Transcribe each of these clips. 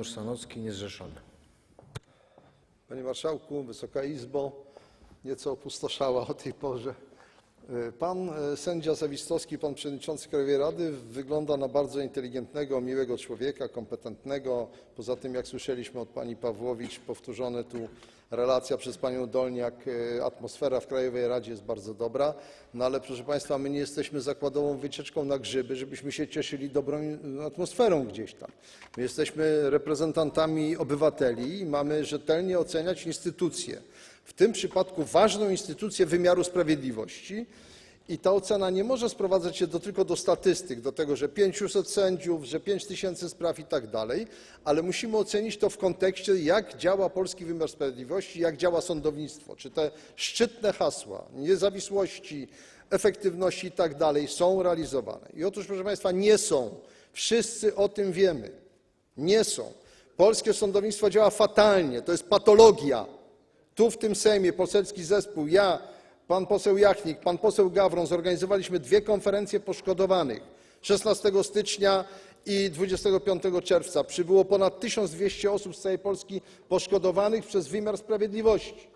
Janusz Sanocki, niezrzeszony. Panie Marszałku, Wysoka Izbo, nieco opustoszała o tej porze. E, Pan e, sędzia Zawistowski, pan przewodniczący Krajowej Rady wygląda na bardzo inteligentnego, miłego człowieka, kompetentnego. Poza tym, jak słyszeliśmy od pani Pawłowicz, powtórzone tu relacja przez panią Dolniak, e, atmosfera w Krajowej Radzie jest bardzo dobra. No ale proszę państwa, my nie jesteśmy zakładową wycieczką na grzyby, żebyśmy się cieszyli dobrą atmosferą gdzieś tam. My jesteśmy reprezentantami obywateli i mamy rzetelnie oceniać instytucje w tym przypadku ważną instytucję wymiaru sprawiedliwości i ta ocena nie może sprowadzać się tylko do statystyk, do tego, że 500 sędziów, że 5 tysięcy spraw i tak ale musimy ocenić to w kontekście, jak działa polski wymiar sprawiedliwości, jak działa sądownictwo, czy te szczytne hasła niezawisłości, efektywności i tak są realizowane. I otóż, proszę Państwa, nie są. Wszyscy o tym wiemy. Nie są. Polskie sądownictwo działa fatalnie, to jest patologia. Tu w tym Sejmie poselski zespół, ja, pan poseł Jachnik, pan poseł Gawron zorganizowaliśmy dwie konferencje poszkodowanych 16 stycznia i 25 czerwca. Przybyło ponad 1200 osób z całej Polski poszkodowanych przez wymiar sprawiedliwości,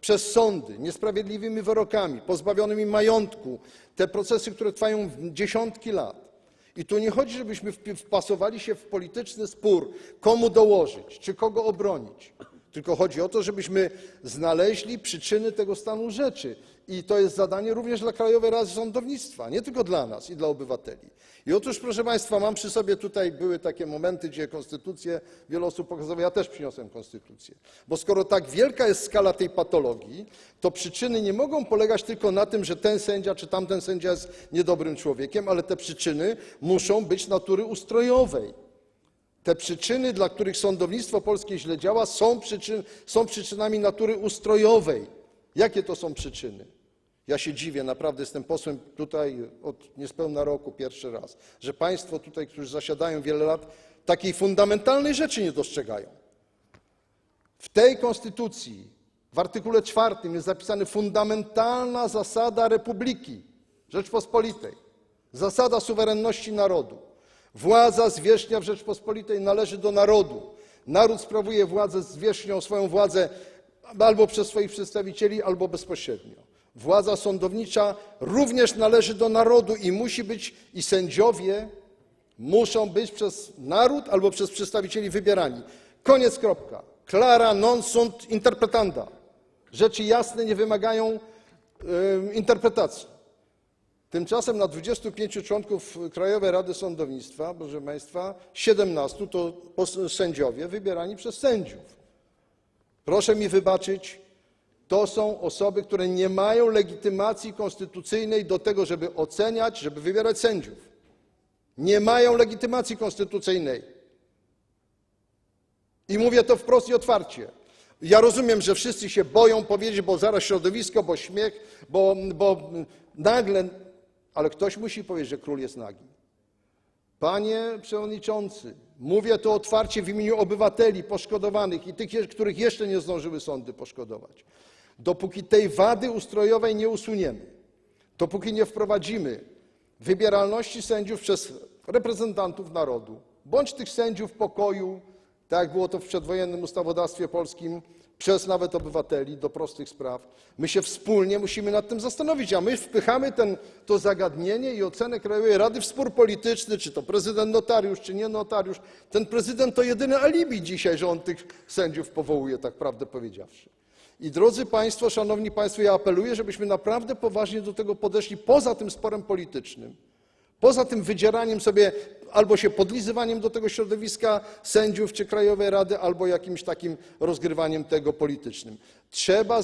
przez sądy, niesprawiedliwymi wyrokami, pozbawionymi majątku. Te procesy, które trwają dziesiątki lat. I tu nie chodzi, żebyśmy wpasowali się w polityczny spór, komu dołożyć, czy kogo obronić. Tylko chodzi o to, żebyśmy znaleźli przyczyny tego stanu rzeczy. I to jest zadanie również dla Krajowej Rady Sądownictwa, nie tylko dla nas i dla obywateli. I otóż, proszę Państwa, mam przy sobie tutaj, były takie momenty, gdzie konstytucję wiele osób pokazało, ja też przyniosłem konstytucję. Bo skoro tak wielka jest skala tej patologii, to przyczyny nie mogą polegać tylko na tym, że ten sędzia czy tamten sędzia jest niedobrym człowiekiem, ale te przyczyny muszą być natury ustrojowej. Te przyczyny, dla których sądownictwo polskie źle działa, są, przyczyn, są przyczynami natury ustrojowej. Jakie to są przyczyny? Ja się dziwię, naprawdę jestem posłem tutaj od niespełna roku pierwszy raz, że Państwo tutaj, którzy zasiadają wiele lat, takiej fundamentalnej rzeczy nie dostrzegają. W tej konstytucji, w artykule czwartym jest zapisana fundamentalna zasada republiki Rzeczpospolitej, zasada suwerenności narodu. Władza zwierzchnia w Rzeczpospolitej należy do narodu. Naród sprawuje władzę zwierzchnią, swoją władzę albo przez swoich przedstawicieli, albo bezpośrednio. Władza sądownicza również należy do narodu i musi być, i sędziowie muszą być przez naród albo przez przedstawicieli wybierani. Koniec, kropka. Non sunt interpretanda. Rzeczy jasne nie wymagają interpretacji. Tymczasem na 25 członków Krajowej Rady Sądownictwa, proszę Państwa, 17 to sędziowie wybierani przez sędziów. Proszę mi wybaczyć, to są osoby, które nie mają legitymacji konstytucyjnej do tego, żeby oceniać, żeby wybierać sędziów. Nie mają legitymacji konstytucyjnej. I mówię to wprost i otwarcie. Ja rozumiem, że wszyscy się boją powiedzieć, bo zaraz środowisko, bo śmiech, bo, bo nagle, ale ktoś musi powiedzieć, że król jest nagi. Panie przewodniczący, mówię to otwarcie w imieniu obywateli poszkodowanych i tych, których jeszcze nie zdążyły sądy poszkodować. Dopóki tej wady ustrojowej nie usuniemy, dopóki nie wprowadzimy wybieralności sędziów przez reprezentantów narodu, bądź tych sędziów pokoju, tak jak było to w przedwojennym ustawodawstwie polskim, przez nawet obywateli do prostych spraw, my się wspólnie musimy nad tym zastanowić, a my wpychamy ten, to zagadnienie i ocenę Krajowej Rady w spór polityczny, czy to prezydent notariusz, czy nie notariusz. Ten prezydent to jedyny alibi dzisiaj, że on tych sędziów powołuje, tak prawdę powiedziawszy. I drodzy Państwo, Szanowni Państwo, ja apeluję, żebyśmy naprawdę poważnie do tego podeszli poza tym sporem politycznym, poza tym wydzieraniem sobie albo się podlizywaniem do tego środowiska sędziów czy Krajowej Rady, albo jakimś takim rozgrywaniem tego politycznym. Trzeba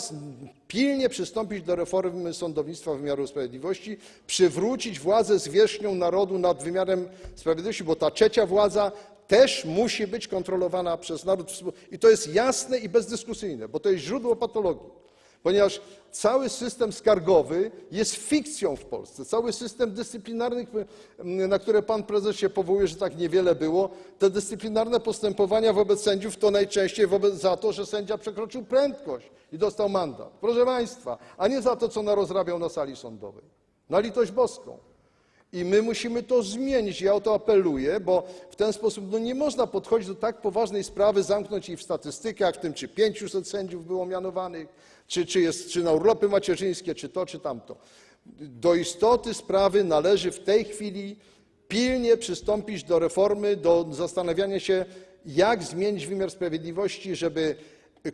pilnie przystąpić do reformy sądownictwa wymiaru sprawiedliwości, przywrócić władzę zwierzchnią narodu nad wymiarem sprawiedliwości, bo ta trzecia władza też musi być kontrolowana przez naród. I to jest jasne i bezdyskusyjne, bo to jest źródło patologii. Ponieważ cały system skargowy jest fikcją w Polsce. Cały system dyscyplinarny, m, na które pan prezes się powołuje, że tak niewiele było, te dyscyplinarne postępowania wobec sędziów to najczęściej wobec, za to, że sędzia przekroczył prędkość i dostał mandat. Proszę państwa, a nie za to, co narozrabiał na sali sądowej. Na litość boską. I my musimy to zmienić. Ja o to apeluję, bo w ten sposób no nie można podchodzić do tak poważnej sprawy, zamknąć jej w statystykach, w tym czy 500 sędziów było mianowanych, czy, czy, jest, czy na urlopy macierzyńskie, czy to, czy tamto. Do istoty sprawy należy w tej chwili pilnie przystąpić do reformy, do zastanawiania się, jak zmienić wymiar sprawiedliwości, żeby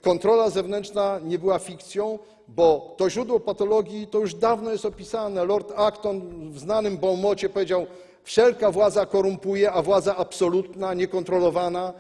kontrola zewnętrzna nie była fikcją, bo to źródło patologii to już dawno jest opisane. Lord Acton w znanym Beaumocie powiedział, wszelka władza korumpuje, a władza absolutna, niekontrolowana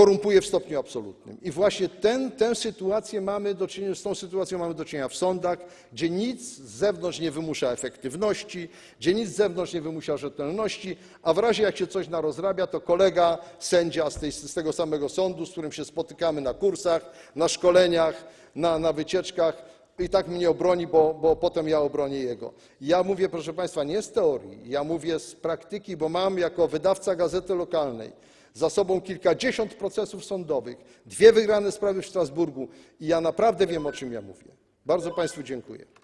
korumpuje w stopniu absolutnym. I właśnie ten, tę sytuację mamy do czynienia, z tą sytuacją mamy do czynienia w sądach, gdzie nic z zewnątrz nie wymusza efektywności, gdzie nic z zewnątrz nie wymusza rzetelności, a w razie jak się coś narozrabia, to kolega sędzia z, tej, z tego samego sądu, z którym się spotykamy na kursach, na szkoleniach, na, na wycieczkach, i tak mnie obroni, bo, bo potem ja obronię jego. Ja mówię, proszę Państwa, nie z teorii, ja mówię z praktyki, bo mam jako wydawca gazety lokalnej za sobą kilkadziesiąt procesów sądowych, dwie wygrane sprawy w Strasburgu i ja naprawdę wiem, o czym mówię. Bardzo Państwu dziękuję.